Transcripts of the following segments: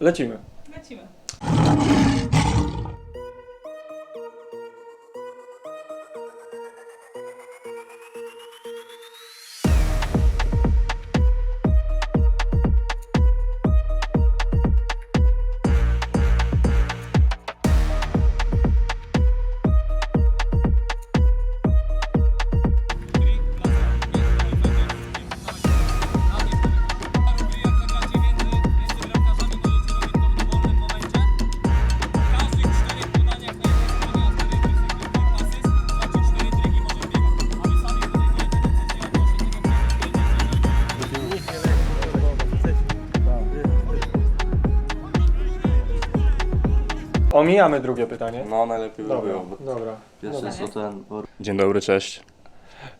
Lecimy. Lecimy. Omijamy drugie pytanie. No, najlepiej by Dobra, było. bo dobra. Jeszcze Dobra. co ten... Dzień dobry, cześć.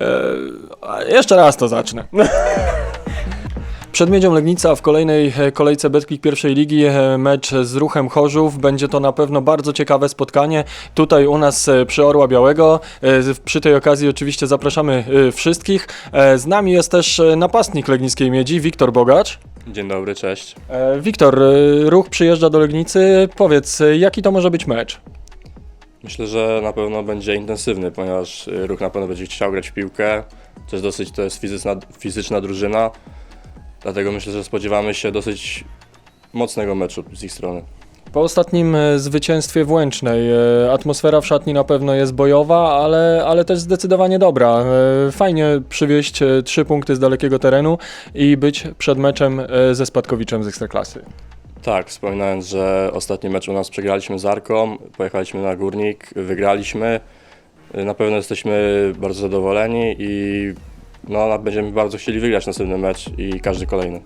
E, jeszcze raz to zacznę. Przed Miedzią Legnica w kolejnej e, kolejce Betclick pierwszej ligi e, mecz z Ruchem Chorzów. Będzie to na pewno bardzo ciekawe spotkanie. Tutaj u nas e, przy Orła Białego. E, z- Przy tej okazji oczywiście zapraszamy e, wszystkich. E, Z nami jest też e, napastnik Legnickiej Miedzi, Wiktor Bogacz. Dzień dobry, cześć. E, Wiktor, e, Ruch przyjeżdża do Legnicy. Powiedz, e, jaki to może być mecz? Myślę, że na pewno będzie intensywny, ponieważ y, ruch na pewno będzie chciał grać w piłkę. To jest dosyć to jest fizyczna, fizyczna drużyna. Dlatego myślę, że spodziewamy się dosyć mocnego meczu z ich strony. Po ostatnim e, zwycięstwie w Łęcznej e, atmosfera w szatni na pewno jest bojowa, ale, ale też zdecydowanie dobra. E, Fajnie przywieźć trzy punkty z dalekiego terenu i być przed meczem ze Spadkowiczem z Ekstraklasy. Tak, wspominając, że ostatni mecz u nas przegraliśmy z Arką, pojechaliśmy na Górnik, wygraliśmy. Na pewno jesteśmy bardzo zadowoleni i no, będziemy bardzo chcieli wygrać następny mecz i każdy kolejny.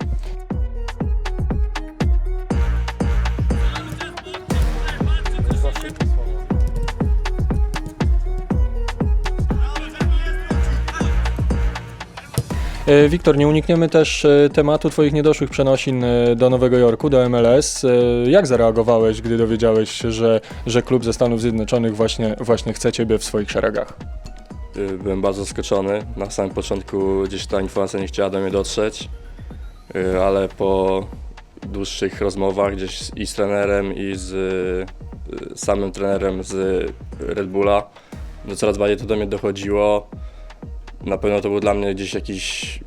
Wiktor, nie unikniemy też e, tematu Twoich niedoszłych przenosin e, do Nowego Jorku, do MLS. E, Jak zareagowałeś, gdy dowiedziałeś się, że, że klub ze Stanów Zjednoczonych właśnie, właśnie chce Ciebie w swoich szeregach? Byłem bardzo zaskoczony. Na samym początku gdzieś ta informacja nie chciała do mnie dotrzeć, ale po dłuższych rozmowach gdzieś i z trenerem, i z samym trenerem z Red Bulla, no coraz bardziej to do mnie dochodziło. Na pewno to był dla mnie gdzieś jakiś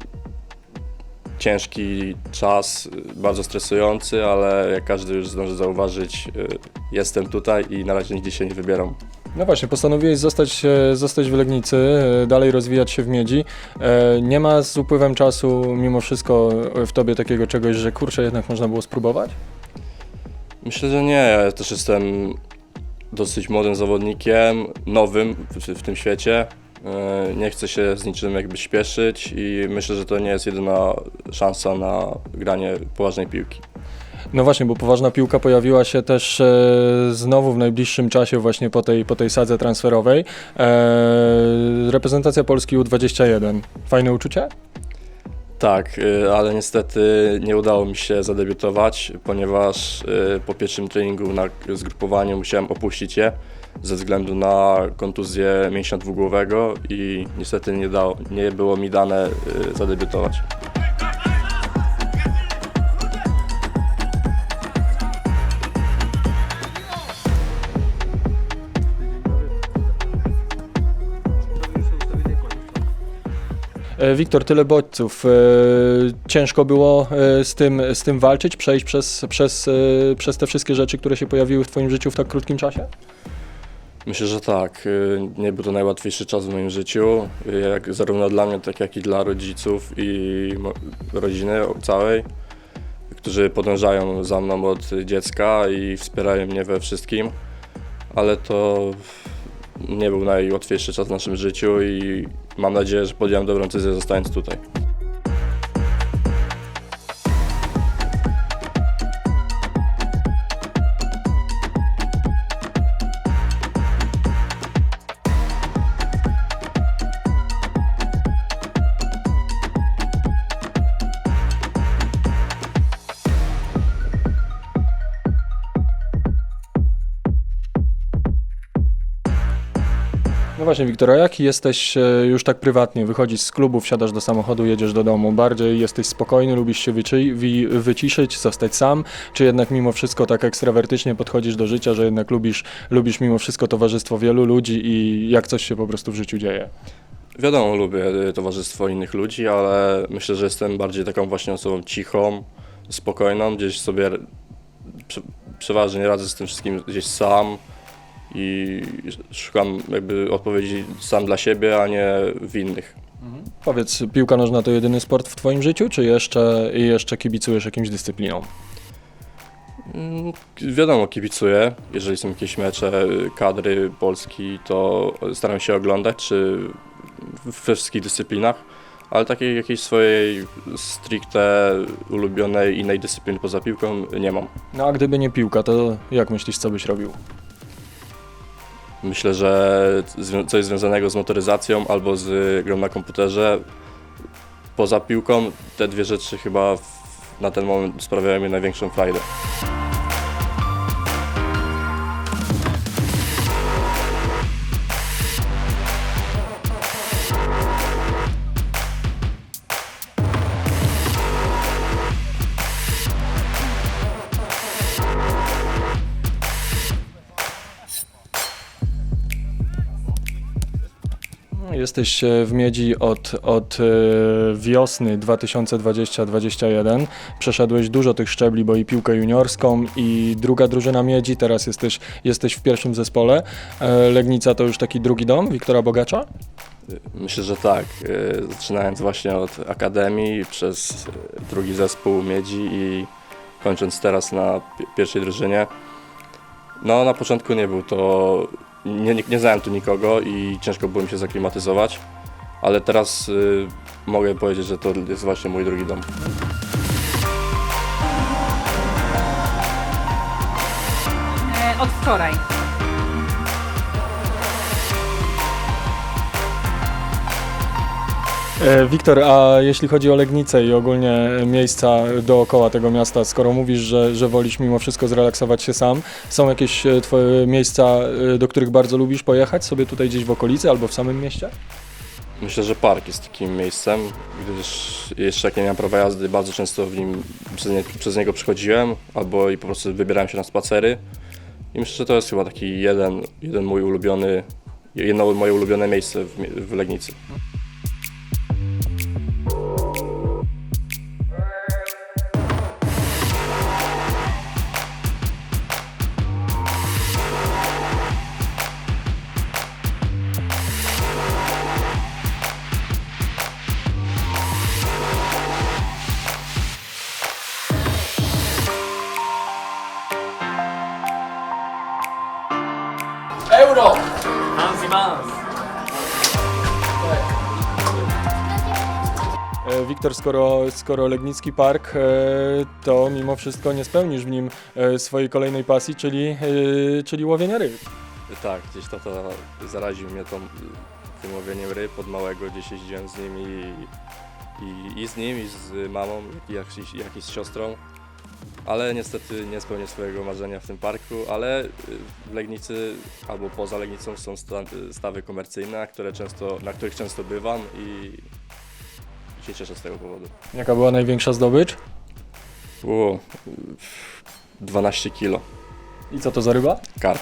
ciężki czas, bardzo stresujący, ale jak każdy już zdąży zauważyć, y, jestem tutaj i na razie nigdzie się nie wybieram. No właśnie, postanowiłeś zostać, e, zostać w Legnicy, e, dalej rozwijać się w Miedzi. E, Nie ma z upływem czasu mimo wszystko w tobie takiego czegoś, że kurczę, jednak można było spróbować? Myślę, że nie. Ja też jestem dosyć młodym zawodnikiem, nowym w, w tym świecie. E, Nie chcę się z niczym jakby śpieszyć i myślę, że to nie jest jedyna szansa na granie poważnej piłki. No właśnie, bo poważna piłka pojawiła się też e, znowu w najbliższym czasie właśnie po tej, po tej sadze transferowej. E, reprezentacja Polski U21. Fajne uczucie? Tak, y, ale niestety nie udało mi się zadebiutować, ponieważ y, po pierwszym treningu na zgrupowaniu musiałem opuścić je ze względu na kontuzję mięśnia dwugłowego i niestety nie, dało, nie było mi dane y, zadebiutować. Wiktor, tyle bodźców. E, ciężko było e, z tym, z tym walczyć, przejść przez, przez, e, przez te wszystkie rzeczy, które się pojawiły w Twoim życiu w tak krótkim czasie? Myślę, że tak. Nie był to najłatwiejszy czas w moim życiu, jak, zarówno dla mnie, tak jak i dla rodziców i rodziny całej, którzy podążają za mną od dziecka i wspierają mnie we wszystkim, ale to nie był najłatwiejszy czas w naszym życiu i mam nadzieję, że podjąłem dobrą decyzję zostając tutaj. Właśnie, Wiktor, a jaki jesteś e, już tak prywatnie? Wychodzisz z klubu, wsiadasz do samochodu, jedziesz do domu. Bardziej jesteś spokojny, lubisz się wyciszyć, zostać sam, czy jednak mimo wszystko tak ekstrawertycznie podchodzisz do życia, że jednak lubisz, lubisz mimo wszystko towarzystwo wielu ludzi i jak coś się po prostu w życiu dzieje? Wiadomo, lubię y, towarzystwo innych ludzi, ale myślę, że jestem bardziej taką właśnie osobą cichą, spokojną, gdzieś sobie przeważnie radzę z tym wszystkim gdzieś sam i szukam jakby odpowiedzi sam dla siebie, a nie w innych. Powiedz, piłka nożna to jedyny sport w twoim życiu, czy jeszcze, jeszcze kibicujesz jakimś dyscypliną? Mm, Wiadomo, kibicuję. Jeżeli są jakieś mecze kadry Polski, to staram się oglądać, czy we wszystkich dyscyplinach, ale takiej jakiejś swojej stricte ulubionej innej dyscypliny poza piłką nie mam. No a gdyby nie piłka, to jak myślisz, co byś robił? Myślę, że coś związanego z motoryzacją albo z grą na komputerze. Poza piłką te dwie rzeczy chyba na ten moment sprawiają mi największą frajdę. Jesteś e, w Miedzi od, od e, wiosny 2020-2021. Przeszedłeś dużo tych szczebli, bo i piłkę juniorską, i druga drużyna Miedzi. Teraz jesteś, jesteś w pierwszym zespole. E, Legnica to już taki drugi dom Wiktora Bogacza? Myślę, że tak. Zaczynając właśnie od akademii, przez drugi zespół Miedzi i kończąc teraz na pi- pierwszej drużynie. No na początku nie był to, nie, nie, nie znałem tu nikogo i ciężko było mi się zaklimatyzować, ale teraz y, mogę powiedzieć, że to jest właśnie mój drugi dom. E, Od wczoraj. Wiktor, a jeśli chodzi o Legnicę i ogólnie miejsca dookoła tego miasta, skoro mówisz, że, że wolisz mimo wszystko zrelaksować się sam, są jakieś e, twoje miejsca, e, do których bardzo lubisz pojechać sobie tutaj gdzieś w okolicy albo w samym mieście? Myślę, że park jest takim miejscem, gdyż jeszcze jak nie miałem prawa jazdy, bardzo często w nim przez, nie, przez niego przychodziłem, albo i po prostu wybierałem się na spacery. I myślę, że to jest chyba taki jeden, jeden mój ulubiony, jedno moje ulubione miejsce w, w Legnicy. Euro! Hansi Mans. E, Wiktor, skoro, skoro Legnicki Park, e, to mimo wszystko nie spełnisz w nim e, swojej kolejnej pasji, czyli, e, czyli łowienia ryb. Tak, gdzieś tata zaraził mnie tą, tym łowieniem ryb od małego, gdzieś jeździłem z nim i, i, i z nim, i z mamą, jak, i- jak i z siostrą. Ale niestety nie spełnię swojego marzenia w tym parku, ale y, w Legnicy albo poza Legnicą są sta, stawy komercyjne, które często, na których często bywam i, się cieszę z tego powodu. Jaka była największa zdobycz? Było 12 kilo I co to za ryba? karp.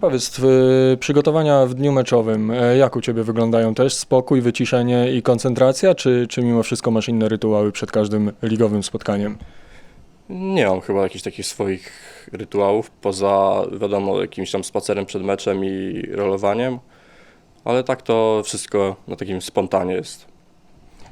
Powiedz, w, przygotowania w dniu meczowym, e, jak u Ciebie wyglądają też? Spokój, wyciszenie i koncentracja, czy, czy mimo wszystko masz inne rytuały przed każdym ligowym spotkaniem? Nie mam chyba jakichś takich swoich rytuałów, poza wiadomo jakimś tam spacerem przed meczem i rolowaniem. Ale tak to wszystko na takim spontanie jest.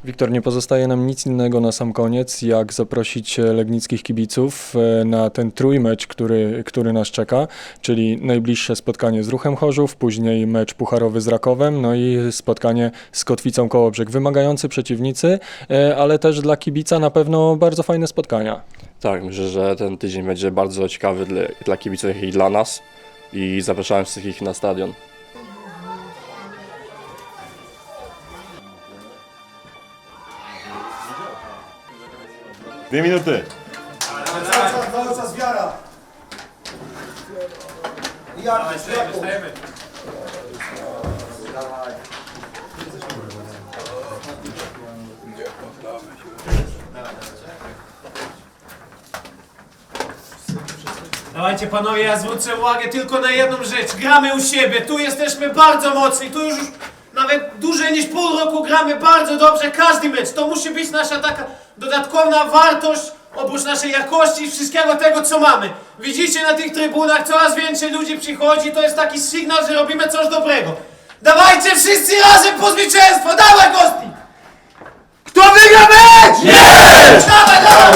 Wiktor, nie pozostaje nam nic innego na sam koniec, jak zaprosić e, legnickich kibiców e, na ten trójmecz, który, który nas czeka, czyli najbliższe spotkanie z Ruchem Chorzów, później mecz pucharowy z Rakowem, no i spotkanie z Kotwicą Kołobrzeg. Wymagający przeciwnicy, e, ale też dla kibica na pewno bardzo fajne spotkania. Tak, myślę, że ten tydzień będzie bardzo ciekawy dla, dla kibiców, i dla nas. I zapraszałem wszystkich na stadion. Dwie minuty. Cały czas wiara. Jak, jak, Dawajcie panowie, ja zwrócę uwagę tylko na jedną rzecz. Gramy u siebie, tu jesteśmy bardzo mocni, tu już nawet dłużej niż pół roku gramy bardzo dobrze każdy mecz. To musi być nasza taka dodatkowa wartość oprócz naszej jakości i wszystkiego tego, co mamy. Widzicie na tych trybunach coraz więcej ludzi przychodzi, to jest taki sygnał, że robimy coś dobrego. Dawajcie wszyscy razem po zwycięstwo, dawaj gości! Kto wygra mecz? Nie! Dawaj, dawaj!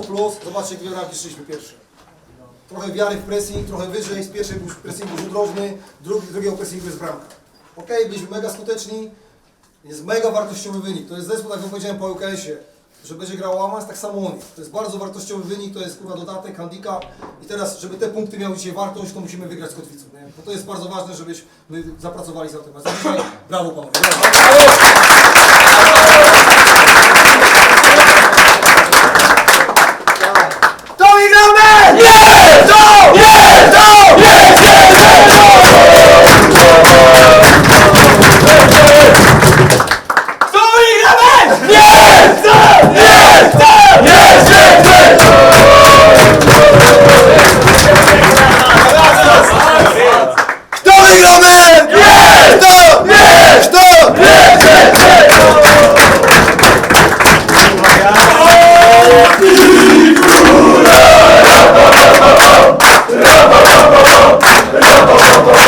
Plus, zobaczcie, jakie bramki szliśmy pierwsze. Trochę wiary w pressing, trochę wyżej, z pierwszej był pressingu rzut rożny, drugi, drugiego pressingu jest bramka. Okej, byliśmy mega skuteczni, jest mega wartościowy wynik. To jest zespół, tak jak powiedziałem po UKS-ie, że będzie grał Łamans, tak samo on. To jest bardzo wartościowy wynik, to jest kurwa dodatek, handicap. I teraz, żeby te punkty miały dzisiaj wartość, to musimy wygrać z Kotwicą. Nie? Bo to jest bardzo ważne, żebyśmy zapracowali za to. Za dzisiaj brawo. Brawo.